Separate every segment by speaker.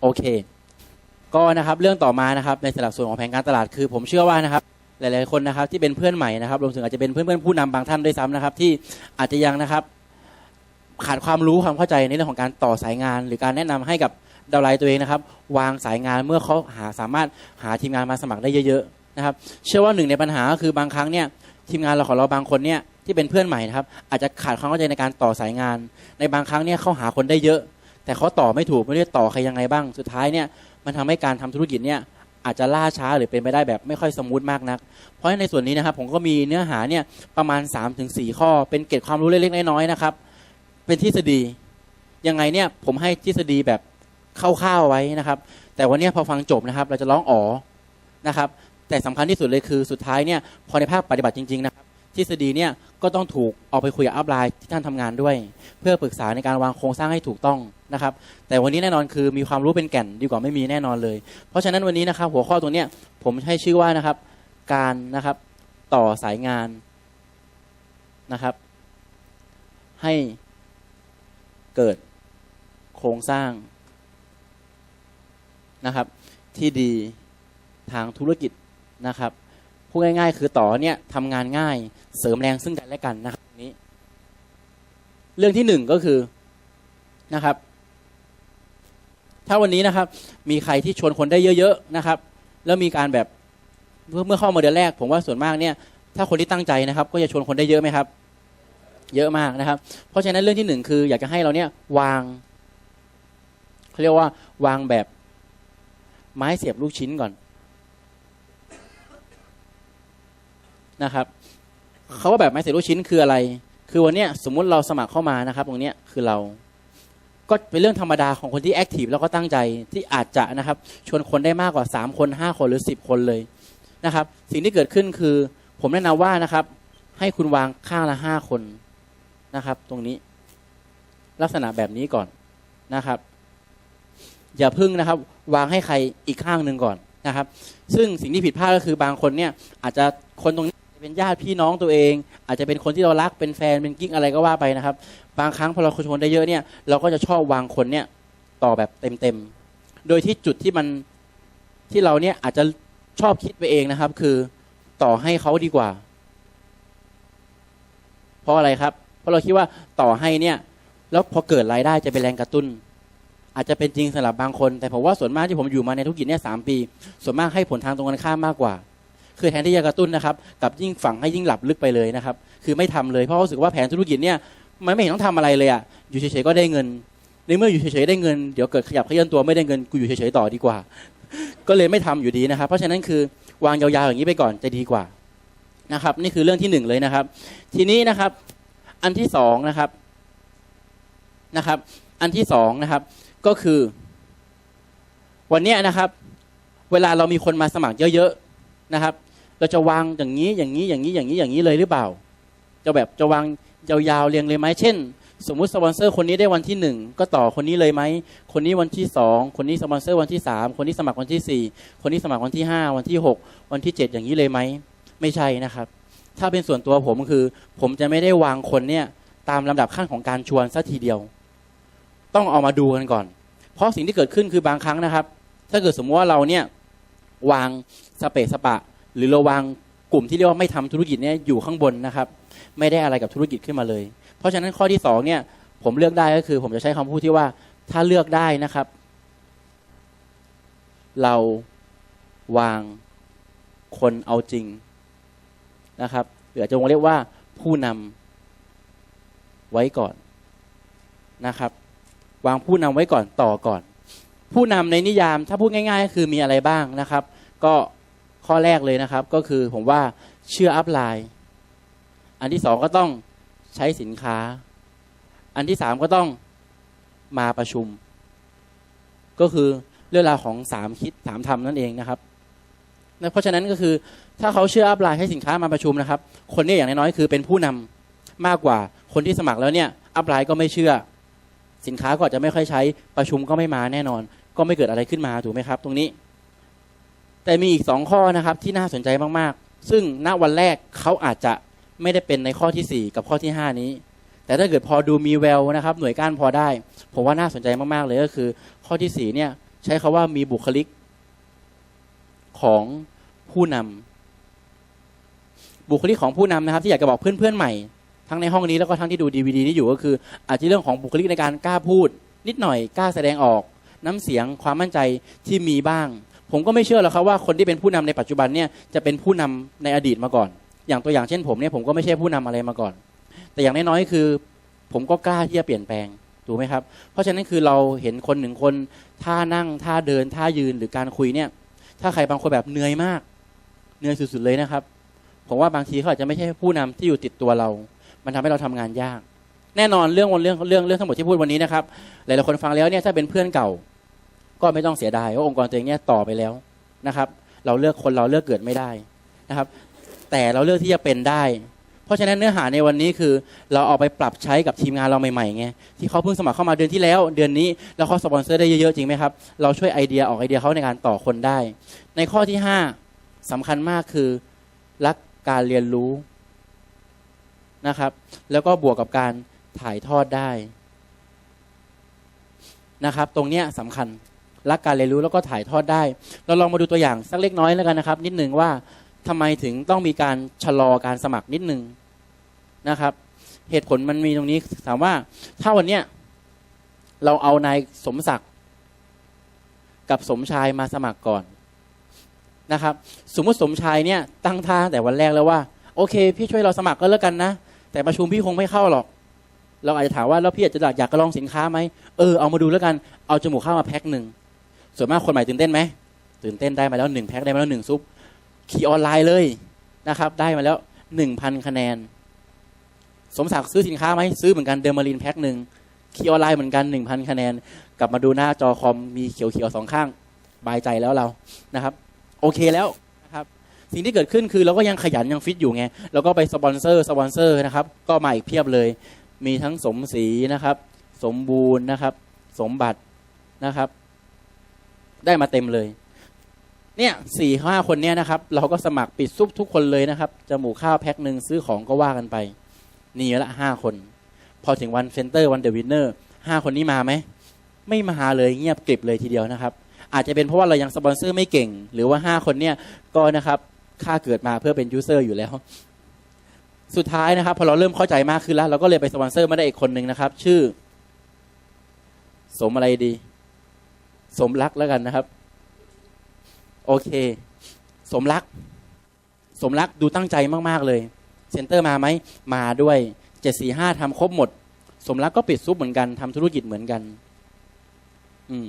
Speaker 1: โอเค ก็นะครับเรื่องต่อมานะครับในสลับส่วนของแผนการตลาดคือ ผมเชื่อว่านะครับหลาย ๆ คนนะครับที่เป็นเพื่อนใหม่นะครับรวมถึงอาจจะเป็นเพื่อนๆผู้นำบางท่านด้วยซ้ำนะครับ ที่อาจจะยังนะครับ ขาดความรู้ความเข้าใจในเรื่องของการต่อสายงาน หรือการแนะนำให้กับดาวไลน์ตัวเองนะครับ วางสายงานเมื่อเขาหาสามารถหาทีมงานมาสมัครได้เยอะ ๆ นะครับ เชื่อว่าหนึ่งในปัญหาก็คือบางครั้งเนี่ยทีมงานเราของเราบางคนเนี่ยที่เป็นเพื่อนใหม่นะครับอาจจะขาดความเข้าใจในการต่อสายงาน ในบางครั้งเนี่ยเขาหาคนได้เยอะ แต่เขาต่อไม่ถูกไม่รู้จะต่อใครยังไงบ้าง สุดท้ายเนี่ยมันทำให้การทำธุรกิจเนี่ยอาจจะล่าช้าหรือเป็นไปได้แบบไม่ค่อยสมูทมากนัก เพราะในส่วนนี้นะครับผมก็มีเนื้อหาเนี่ยประมาณ 3-4 ข้อ เป็นเกร็ดความรู้เล็กๆน้อยๆนะครับ เป็นทฤษฎียังไงเนี่ยผมให้ทฤษฎีแบบคร่าวๆไว้นะครับ แต่วันนี้พอฟังจบนะครับ เราจะร้องอ๋อนะครับ แต่สำคัญที่สุดเลยคือสุดท้ายเนี่ยพอในภาคปฏิบัติจริงๆนะครับทฤษฎีเนี่ยก็ต้องถูกเอาไปคุยกับอัพไลน์ที่ท่านทำงานด้วย เพื่อปรึกษาในการวางโครงสร้างให้ถูกต้อง นะครับ แต่วันนี้แน่นอนคือมีความรู้เป็นแก่นดีกว่าไม่มีแน่นอนเลย เพราะฉะนั้นวันนี้นะครับ หัวข้อตัวเนี้ยผมให้ชื่อว่านะครับ การนะครับต่อสายงานนะครับ ให้เกิดโครงสร้างนะครับ ที่ดีทางธุรกิจนะครับพูดง่ายๆ คือต่อเนี่ยทำงานง่ายเสริมแรงซึ่งกันและกันนะครับนี้ เรื่องที่หนึ่งก็คือนะครับ ถ้าวันนี้นะครับ มีใครที่ชวนคนได้เยอะๆนะครับ แล้วมีการแบบเมื่อเมื่อเข้ามาเดือนแรก ผมว่าส่วนมากเนี่ย ถ้าคนที่ตั้งใจนะครับ ก็จะชวนคนได้เยอะไหมครับ เยอะมากนะครับ เพราะฉะนั้นเรื่องที่หนึ่งคืออยากจะให้เราเนี่ยวางเขาเรียกว่าวางแบบไม้เสียบลูกชิ้นก่อนนะครับเขาว่าแบบไม้เสียบลูกชิ้นคืออะไร คือวันเนี้ยสมมุติเราสมัครเข้ามานะครับ ตรงเนี้ยคือเรา ก็เป็นเรื่องธรรมดาของคนที่แอคทีฟแล้วก็ตั้งใจที่อาจจะนะครับ ชวนคนได้มากกว่า 3 คน 5 คนหรือ 10 คนเลยนะครับ สิ่งที่เกิดขึ้นคือ ผมแนะนำว่านะครับ ให้คุณวางข้างละ 5 คนนะครับ ตรงนี้ ลักษณะแบบนี้ก่อนนะครับ อย่าพึ่งนะครับ วางให้ใครอีกข้างหนึ่งก่อนนะครับ ซึ่งสิ่งที่ผิดพลาดก็คือบางคนเนี่ย อาจจะคนตรงนี้ เป็นญาติพี่น้องตัวเอง อาจจะเป็นคนที่เรารักเป็นแฟนเป็นกิ๊กอะไรก็ว่าไปนะครับ บางครั้งพอเราชวนได้เยอะเนี่ยเราก็จะชอบวางคนเนี่ยต่อแบบเต็มๆโดยที่จุดที่มันที่เราเนี่ยอาจจะชอบคิดไปเองนะครับ คือต่อให้เขาดีกว่า เพราะอะไรครับ เพราะเราคิดว่าต่อให้เนี่ย แล้วพอเกิดรายได้จะเป็นแรงกระตุ้น อาจจะเป็นจริงสำหรับบางคน แต่ผมว่าส่วนมากที่ผมอยู่มาในธุรกิจเนี่ยสามปี ส่วนมากให้ผลทางตรงกันข้ามมากกว่า คือแทนที่จะกระตุ้นนะครับกับยิ่งฝังให้ยิ่งหลับลึกไปเลยนะครับ คือไม่ทำเลยเพราะรู้สึกว่าแผนธุรกิจเนี่ยมันไม่เห็นต้องทำอะไรเลยอะอยู่เฉยๆก็ได้เงิน ในเมื่ออยู่เฉยๆได้เงินเดี๋ยวเกิดขยับขยื่นตัวไม่ได้เงินกูอยู่เฉยๆต่อดีกว่า ก็เลยไม่ทำอยู่ดีนะครับ เพราะฉะนั้นคือวางยาวๆอย่างนี้ไปก่อนจะดีกว่านะครับ นี่คือเรื่องที่หนึ่งเลยนะครับ ทีนี้นะครับ อันที่สองนะครับนะครับ อันที่สองนะครับ ก็คือ วันนี้นะครับ เวลาเรามีคนมาสมัครเยอะๆนะครับ เราจะวางอย่างนี้อย่างนี้อย่างนี้อย่างนี้อย่างนี้เลยหรือเปล่า จะแบบจะวางยาวๆเรียงเลยไหมเช่น สมมุติสปอนเซอร์คนนี้ได้วันที่หนึ่งก็ต่อคนนี้เลยไหมคนนี้วันที่สองคนนี้สปอนเซอร์วันที่สามคนนี้สมัครวันที่สี่คนนี้สมัครวันที่ห้าวันที่หกวันที่เจ็ดอย่างนี้เลยไหมไม่ใช่นะครับ ถ้าเป็นส่วนตัวผมคือ ผมจะไม่ได้วางคนเนี่ยตามลำดับขั้นของการชวนสัทีเดียว ต้องเอามาดูกันก่อน เพราะสิ่งที่เกิดขึ้นคือบางครั้งนะครับ ถ้าเกิดสมมติว่าเราเนี่ยวางสเปซสปะ หรือเราวางกลุ่มที่เรียกว่าไม่ทำธุรกิจเนี่ยอยู่ข้างบนนะครับ ไม่ได้อะไรกับธุรกิจขึ้นมาเลย เพราะฉะนั้นข้อที่สองเนี่ยผมเลือกได้ก็คือ ผมจะใช้คำพูดที่ว่าถ้าเลือกได้นะครับ เราวางคนเอาจริงนะครับหรืออาจจะวงเรียกว่าผู้นำไว้ก่อนนะครับ วางผู้นำไว้ก่อนต่อก่อน ผู้นำในนิยามถ้าพูดง่าย ๆ ก็คือมีอะไรบ้างนะครับ ก็ ข้อแรกเลยนะครับ ก็คือผมว่าเชื่ออัพไลน์อันที่สองก็ต้องใช้สินค้า อันที่สามก็ต้องมาประชุม ก็คือเรื่องราวของสามคิดสามทำนั่นเองนะครับเพราะฉะนั้นก็คือถ้าเขาเชื่ออัพไลน์ให้สินค้ามาประชุมนะครับ คนนี้อย่างน้อยๆคือเป็นผู้นำมากกว่าคนที่สมัครแล้วเนี่ยอัพไลน์ก็ไม่เชื่อ สินค้าก็อาจจะไม่ค่อยใช้ประชุมก็ไม่มาแน่นอน ก็ไม่เกิดอะไรขึ้นมาถูกไหมครับ ตรงนี้ แต่มีอีกสองข้อนะครับที่น่าสนใจมากๆ ซึ่งณวันแรกเขาอาจจะไม่ได้เป็นในข้อที่สี่กับข้อที่ห้านี้ แต่ถ้าเกิดพอดูมีแววนะครับ หน่วยก้านพอได้ ผมว่าน่าสนใจมากๆเลยก็คือ ข้อที่สี่เนี่ยใช้คาว่ามีบุคลิกของผู้นำบุคลิกของผู้นำนะครับ ที่อยากจะบอกเพื่อนๆใหม่ ทั้งในห้องนี้แล้วก็ทั้งที่ดูดีวดีนี้อยู่ก็คือ อาจจะเรื่องของบุคลิกในการกล้าพูด นิดหน่อยกล้าแสดงออก น้ำเสียงความมั่นใจที่มีบ้าง ผมก็ไม่เชื่อหรอกครับว่าคนที่เป็นผู้นำในปัจจุบันเนี่ยจะเป็นผู้นำในอดีตมาก่อน อย่างตัวอย่างเช่นผมเนี่ยผมก็ไม่ใช่ผู้นำอะไรมาก่อน แต่อย่างน้อยๆคือ ผมก็กล้าที่จะเปลี่ยนแปลงถูกไหมครับ เพราะฉะนั้นคือเราเห็นคนหนึ่งคนท่านั่งท่าเดินท่ายืนหรือการคุยเนี่ย ถ้าใครบางคนแบบเหนื่อยมากเหนื่อยสุดๆเลยนะครับ ผมว่าบางทีเขาอาจจะไม่ใช่ผู้นำที่อยู่ติดตัวเรา มันทำให้เราทำงานยาก แน่นอนเรื่องวันเรื่องเรื่องเรื่องทั้งหมดที่พูดวันนี้นะครับหลายๆคนฟังแล้วเนี่ยถ้าเป็นเพื่อนเก่า ก็ไม่ต้องเสียดายว่าองค์กรตัวเองเนี่ยต่อไปแล้วนะครับ เราเลือกคนเราเลือกเกิดไม่ได้นะครับ แต่เราเลือกที่จะเป็นได้ เพราะฉะนั้นเนื้อหาในวันนี้คือเราเอาไปปรับใช้กับทีมงานเราใหม่ๆไงที่เขาเพิ่งสมัครเข้ามาเดือนที่แล้ว เดือนนี้แล้วเขาสปอนเซอร์ได้เยอะๆจริงไหมครับเราช่วยไอเดียออกไอเดียเขาในการต่อคนได้ ในข้อที่ห้าสำคัญมากคือรักการเรียนรู้นะครับ แล้วก็บวกกับการถ่ายทอดได้นะครับ ตรงเนี้ยสำคัญ รักการเรียนรู้แล้วก็ถ่ายทอดได้ เราลองมาดูตัวอย่างสักเล็กน้อยแล้วกันนะครับ นิดนึงว่าทำไมถึงต้องมีการชะลอการสมัครนิดนึงนะครับ เหตุผลมันมีตรงนี้ถามว่า ถ้าวันเนี้ยเราเอานายสมศักดิ์กับสมชายมาสมัครก่อนนะครับ สมมติสมชายเนี่ยตั้งท่าแต่วันแรกแล้วว่า โอเค พี่ช่วยเราสมัครก็แล้วกันนะแต่ประชุมพี่คงไม่เข้าหรอก เราอาจจะถามว่าแล้วพี่อาจจะอยากจะลองสินค้าไหมเออเอามาดูแล้วกันเอาจมูกข้าวมาแพ็คหนึ่ง ส่วนมากคนใหม่ตื่นเต้นไหมตื่นเต้นได้มาแล้วหนึ่งแพ็คได้มาแล้วหนึ่งซุปขี่ออนไลน์เลยนะครับได้มาแล้วหนึ่งพันคะแนน สมศักดิ์ซื้อสินค้าไหมซื้อเหมือนกันเดอร์มารินแพ็คหนึ่งขี่ออนไลน์เหมือนกันหนึ่งพันคะแนน กลับมาดูหน้าจอคอมมีเขียวๆสองข้างบายใจแล้วเรานะครับ โอเคแล้วนะครับ สิ่งที่เกิดขึ้นคือเราก็ยังขยันยังฟิตอยู่ไงเราก็ไปสปอนเซอร์สปอนเซอร์นะครับ ก็มาอีกเพียบเลย มีทั้งสมศรีนะครับ สมบูรณ์นะครับ สมบัตินะครับ ได้มาเต็มเลย เนี่ยสี่ห้าคนเนี่ยนะครับ เราก็สมัครปิดซุปทุกคนเลยนะครับจมูกข้าวแพ็คหนึ่งซื้อของก็ว่ากันไป นี่ละห้าคน พอถึงวันเซนเตอร์วันเดอะวินเนอร์ห้าคนนี้มาไหม ไม่มาเลยเงียบกริบเลยทีเดียวนะครับ อาจจะเป็นเพราะว่าเรายังสปอนเซอร์ไม่เก่ง หรือว่าห้าคนเนี่ยก็นะครับค่าเกิดมาเพื่อเป็นยูเซอร์อยู่แล้วสุดท้ายนะครับพอเราเริ่มเข้าใจมากขึ้นแล้ว เราก็เลยไปสปอนเซอร์มาได้อีกคนหนึ่งนะครับ ชื่อ สมอะไรดี สมรักแล้วกันนะครับ โอเค สมรัก สมรักดูตั้งใจมากๆเลย เซ็นเตอร์มาไหม มาด้วยเจ็ดสี่ห้าทำครบหมด สมรักก็ปิดซุปเหมือนกันทำธุรกิจเหมือนกัน อืม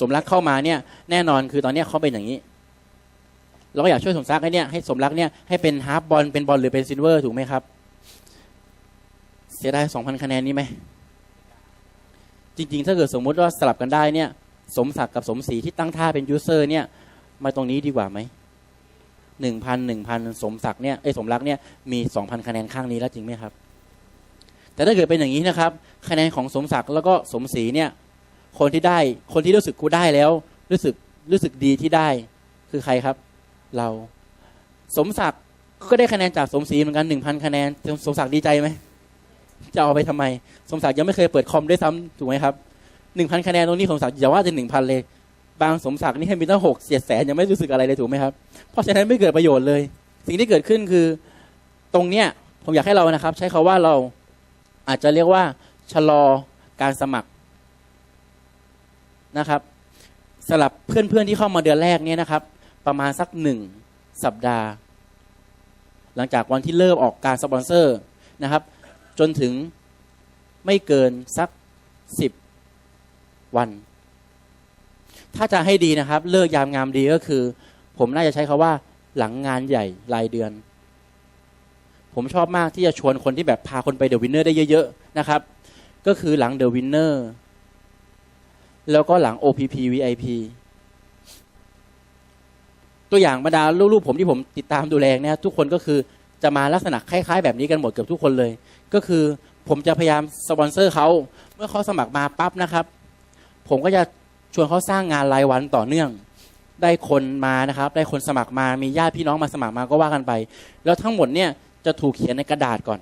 Speaker 1: สมรักเข้ามาเนี่ย แน่นอนคือตอนเนี้ยเขาเป็นอย่างนี้ เราก็อยากช่วยสมรักให้เนี่ยให้สมรักเนี่ยให้เป็นฮาร์ปบอลเป็นบอลหรือเป็นซิลเวอร์ถูกไหมครับ เสียดายสองพันคะแนนนี้ไหมจริง ๆ ถ้าเกิดสมมุติว่าสลับกันได้เนี่ย สมศักดิ์กับสมศรีที่ตั้งท่าเป็นยูเซอร์เนี่ยมาตรงนี้ดีกว่าไหมหนึ่งพันหนึ่งพันสมศักดิ์เนี่ยไอ้สมรักเนี่ยมีสองพันคะแนนข้างนี้แล้วจริงไหมครับ แต่ถ้าเกิดเป็นอย่างนี้นะครับ คะแนนของสมศักดิ์แล้วก็สมศรีเนี่ย คนที่ได้คนที่รู้สึกกูได้แล้ว รู้สึกรู้สึกดีที่ได้ คือใครครับ เราสมศักดิ์ก็ได้คะแนนจากสมศรีเหมือนกันหนึ่งพันคะแนนสมศักดิ์ดีใจไหมจะเอาไปทำไม สมศักดิ์ยังไม่เคยเปิดคอมด้วยซ้ำถูกไหมครับ หนึ่งพันคะแนนตรงนี้สมศักดิ์อย่าว่าจะหนึ่งพันเลย บางสมศักดิ์นี่ให้มีตั้งหกเสียดแสนยังไม่รู้สึกอะไรเลยถูกไหมครับ เพราะฉะนั้นไม่เกิดประโยชน์เลย สิ่งที่เกิดขึ้นคือตรงเนี้ยผมอยากให้เรานะครับ ใช้คาว่าเราอาจจะเรียกว่าชะลอการสมัครนะครับสำหรับเพื่อนๆที่เข้ามาเดือนแรกเนี่ยนะครับ ประมาณสักหนึ่งสัปดาห์ หลังจากวันที่เริ่มออกการสปอนเซอร์นะครับ จนถึงไม่เกินสักสิบ วัน ถ้าจะให้ดีนะครับ เลิกยามงามดีก็คือ ผมน่าจะใช้คาว่า หลังงานใหญ่รายเดือน ผมชอบมากที่จะชวนคนที่แบบพาคนไปเดอะวินเนอร์ได้เยอะๆนะครับ ก็คือหลังเดอะวินเนอร์แล้วก็หลัง OPP VIP ตัวอย่างบรรดาลูกๆผมที่ผมติดตามดูแลเนี่ยทุกคนก็คือจะมาลักษณะคล้าย ๆ แบบนี้กันหมดเกือบทุกคนเลย ก็คือผมจะพยายามสปอนเซอร์เขาเมื่อเขาสมัครมาปั๊บนะครับ ผมก็จะชวนเขาสร้างงานรายวันต่อเนื่อง ได้คนมานะครับ ได้คนสมัครมามีญาติพี่น้องมาสมัครมาก็ว่ากันไป แล้วทั้งหมดเนี่ยจะถูกเขียนในกระดาษก่อน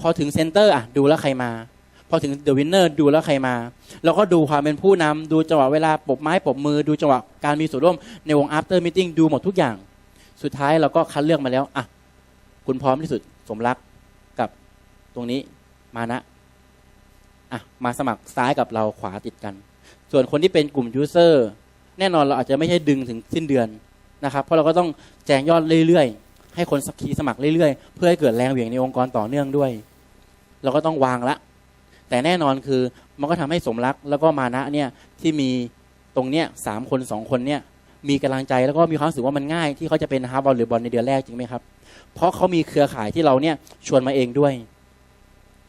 Speaker 1: พอถึงเซ็นเตอร์อะดูแล้วใครมา พอถึงเดอะวินเนอร์ดูแล้วใครมาแล้วก็ดูความเป็นผู้นำดูจังหวะเวลาปบไม้ปบมือ ดูจังหวะการมีส่วนร่วมในวง after meeting ดูหมดทุกอย่าง สุดท้ายเราก็คัดเลือกมาแล้วอะคุณพร้อมที่สุดสมรักกับตรงนี้มานะ อะมาสมัครซ้ายกับเราขวาติดกัน ส่วนคนที่เป็นกลุ่มยูเซอร์แน่นอนเราอาจจะไม่ใช่ดึงถึงสิ้นเดือนนะครับเพราะเราก็ต้องแจงยอดเรื่อยๆ ให้คนสักคีสมัครเรื่อยๆ เพื่อให้เกิดแรงเหวี่ยงในองค์กรต่อเนื่องด้วย เราก็ต้องวางละ แต่แน่นอนคือมันก็ทำให้สมรักแล้วก็มานะเนี่ยที่มีตรงเนี้ยสามคนสองคนเนี่ยมีกำลังใจแล้วก็มีความรู้สึกว่ามันง่าย ที่เขาจะเป็นฮาร์บอลหรือบอลในเดือนแรกจริงไหมครับ เพราะเขามีเครือข่ายที่เราเนี่ยชวนมาเองด้วย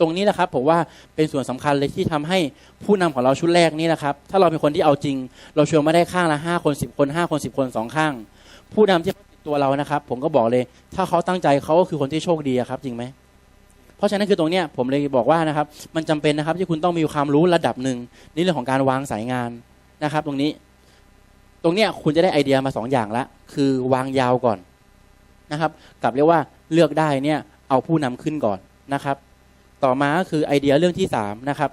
Speaker 1: รงนี้แหละครับผมว่าเป็นส่วนสำคัญเลยที่ทำให้ผู้นำของเราชุดแรกนี่นะครับ ถ้าเราเป็นคนที่เอาจริง เราชวนมาได้ข้างละห้าคนสิบคนห้าคนสิบคนสองข้าง ผู้นำที่ตัวเรานะครับ ผมก็บอกเลย ถ้าเขาตั้งใจเขาก็คือคนที่โชคดีครับ จริงไหมเพราะฉะนั้นคือตรงเนี้ยผมเลยบอกว่านะครับ มันจำเป็นนะครับที่คุณต้องมีความรู้ระดับหนึ่งในเรื่องของการวางสายงานนะครับ ตรงนี้ ตรงเนี้ยคุณจะได้ไอเดียมาสองอย่างละคือวางยาวก่อนนะครับ กับเรียกว่าเลือกได้เนี่ยเอาผู้นำขึ้นก่อนนะครับ ต่อมาก็คือไอเดียเรื่องที่สามนะครับ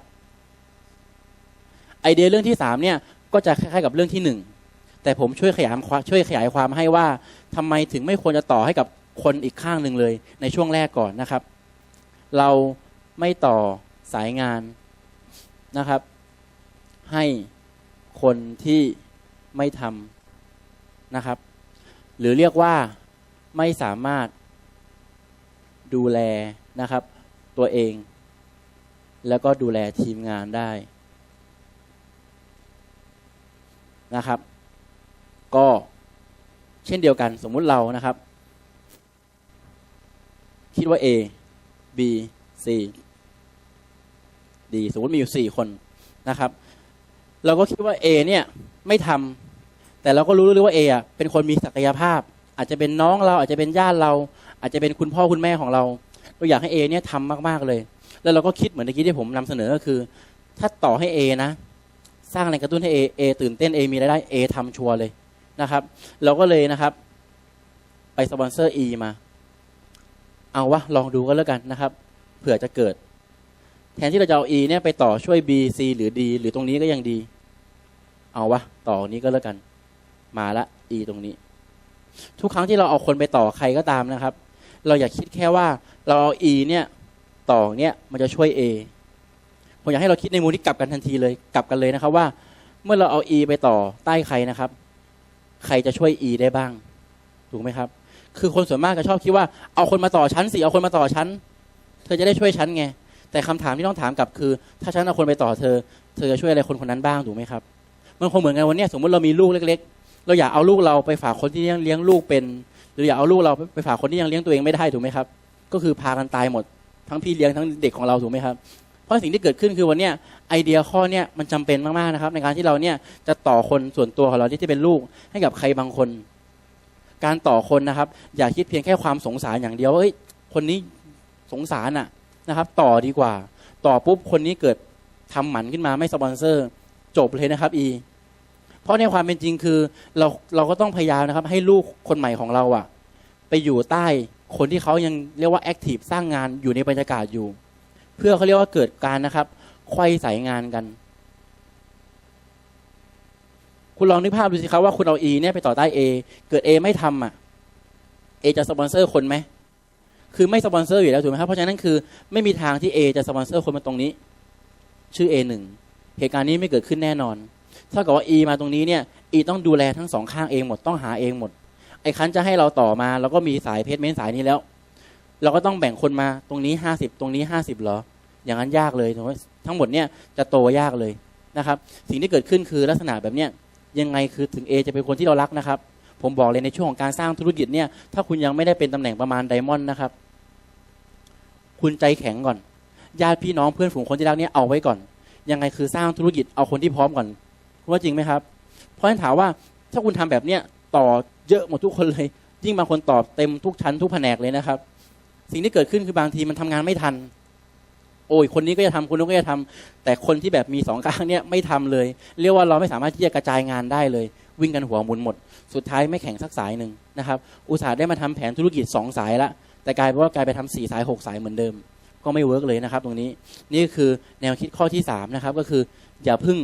Speaker 1: ไอเดียเรื่องที่สามเนี่ยก็จะคล้ายๆกับเรื่องที่หนึ่งแต่ผมช่วยขยายความช่วยขยายความให้ว่าทำไมถึงไม่ควรจะต่อให้กับคนอีกข้างหนึ่งเลย ในช่วงแรกก่อนนะครับ เราไม่ต่อสายงานนะครับ ให้คนที่ไม่ทำนะครับ หรือเรียกว่าไม่สามารถดูแลนะครับ ตัวเอง แล้วก็ดูแลทีมงานได้นะครับ ก็เช่นเดียวกันสมมุติเรานะครับ คิดว่า A B C D สมมติมีอยู่สี่คนนะครับ เราก็คิดว่า A เนี่ยไม่ทำแต่เราก็รู้เลยว่า A อะเป็นคนมีศักยภาพ อาจจะเป็นน้องเราอาจจะเป็นญาติเรา อาจจะเป็นคุณพ่อคุณแม่ของเรา เราอยากให้ A เนี่ยทำมากๆเลย แล้วเราก็คิดเหมือนเมื่อกี้ที่ผมนำเสนอก็คือ ถ้าต่อให้ A นะ สร้างแรงกระตุ้นให้ A A ตื่นเต้น A มีรายได้ A ทำชัวร์เลยนะครับ เราก็เลยนะครับ ไปสปอนเซอร์ E มา เอาวะลองดูก็แล้วกันนะครับเผื่อจะเกิด แทนที่เราจะเอา E เนี่ยไปต่อช่วย B C หรือ D หรือตรงนี้ก็ยังดี เอาวะต่อนี้ก็แล้วกัน มาละ E ตรงนี้ ทุกครั้งที่เราเอาคนไปต่อใครก็ตามนะครับ เราอย่าคิดแค่ว่าเราเอา E เนี่ยต่อเนี่ยมันจะช่วย A ผมอยากให้เราคิดในมุมที่กลับกันทันทีเลยกลับกันเลยนะครับว่า เมื่อเราเอา E ไปต่อใต้ใครนะครับ ใครจะช่วย E ได้บ้าง ถูกไหมครับ คือคนส่วนมากก็ชอบคิดว่าเอาคนมาต่อชั้นสิเอาคนมาต่อชั้น เธอจะได้ช่วยฉันไงแต่คำถามที่ต้องถามกลับคือ ถ้าฉันเอาคนไปต่อเธอ เธอจะช่วยอะไรคนคนนั้นบ้างถูกไหมครับมันคงเหมือนกันวันนี้สมมติเรามีลูกเล็ก ๆ เราอยากเอาลูกเราไปฝากคนที่ยังเลี้ยงลูกเป็น รืออยากเอาลูกเราไปฝากคนที่ยังเลี้ยงตัวเองไม่ได้ถูกไหมครับ ก็คือพากันตายหมด ทั้งพี่เลี้ยงทั้งเด็กของเราถูกไหมครับ เพราะสิ่งที่เกิดขึ้นคือวันนี้ไอเดียข้อเนี้ยมันจำเป็นมากๆนะครับ ในการที่เราเนี่ยจะต่อคนส่วนตัวของเราที่เป็นลูกให้กับใครบางคน การต่อคนนะครับ อย่าคิดเพียงแค่ความสงสารอย่างเดียวว่าเอ้ยคนนี้สงสารน่ะนะครับ ต่อดีกว่า ต่อปุ๊บคนนี้เกิดทำหมันขึ้นมาไม่สปอนเซอร์ จบเลยนะครับอี เพราะในความเป็นจริงคือเราเราก็ต้องพยายามนะครับ ให้ลูกคนใหม่ของเราอะไปอยู่ใต้คนที่เขายังเรียกว่าแอคทีฟสร้างงานอยู่ในบรรยากาศอยู่ เพื่อเขาเรียกว่าเกิดการนะครับไขว้สายงานกัน คุณลองนึกภาพดูสิครับว่าคุณเอา E เนี่ยไปต่อใต้ A เกิด A ไม่ทำอะ A จะสปอนเซอร์คนไหมคือไม่สปอนเซอร์อยู่แล้วถูกไหมครับ เพราะฉะนั้นคือไม่มีทางที่ A จะสปอนเซอร์คนมาตรงนี้ ชื่อ A หนึ่งเหตุการณ์นี้ไม่เกิดขึ้นแน่นอน ถ้ากับว่า E มาตรงนี้เนี่ย E ต้องดูแลทั้งสองข้างเองหมดต้องหาเองหมด ไอ้คันจะให้เราต่อมาเราก็มีสายเพจเมนสายนี้แล้ว เราก็ต้องแบ่งคนมาตรงนี้ห้าสิบตรงนี้ห้าสิบเหรอ อย่างนั้นยากเลยทั้งหมดเนี่ยจะโตยากเลยนะครับ สิ่งที่เกิดขึ้นคือลักษณะแบบเนี้ยยังไงคือถึง A จะเป็นคนที่เรารักนะครับ ผมบอกเลยในช่วงของการสร้างธุรกิจเนี่ย ถ้าคุณยังไม่ได้เป็นตำแหน่งประมาณไดมอนด์นะครับ คุณใจแข็งก่อนญาติพี่น้องเพื่อนฝูงคนที่รักเนี่ยเอาไว้ก่อน ยังไงคือสร้างธุรกิจเอาคนที่พร้อมก่อน ว่าจริงไหมครับ เพราะฉะนั้นถามว่าถ้าคุณทำแบบเนี้ยต่อเยอะหมดทุกคนเลย ยิ่งบางคนตอบเต็มทุกชั้นทุกแผนกเลยนะครับ สิ่งที่เกิดขึ้นคือบางทีมันทำงานไม่ทัน โอ้ยคนนี้ก็จะทำคนนู้นก็จะทำแต่คนที่แบบมีสองข้างเนี่ยไม่ทำเลย เรียกว่าเราไม่สามารถที่จะกระจายงานได้เลย วิ่งกันหัวหมุนหมด สุดท้ายไม่แข่งสักสายหนึ่งนะครับ อุตสาห์ได้มาทำแผนธุรกิจสองสายละแต่กลายเป็นว่ากลายไปทำสี่สายหกสายเหมือนเดิม ก็ไม่เวิร์กเลยนะครับ ตรงนี้นี่คือแนวคิดข้อที่สามนะครับก็คืออย่าพึ่ง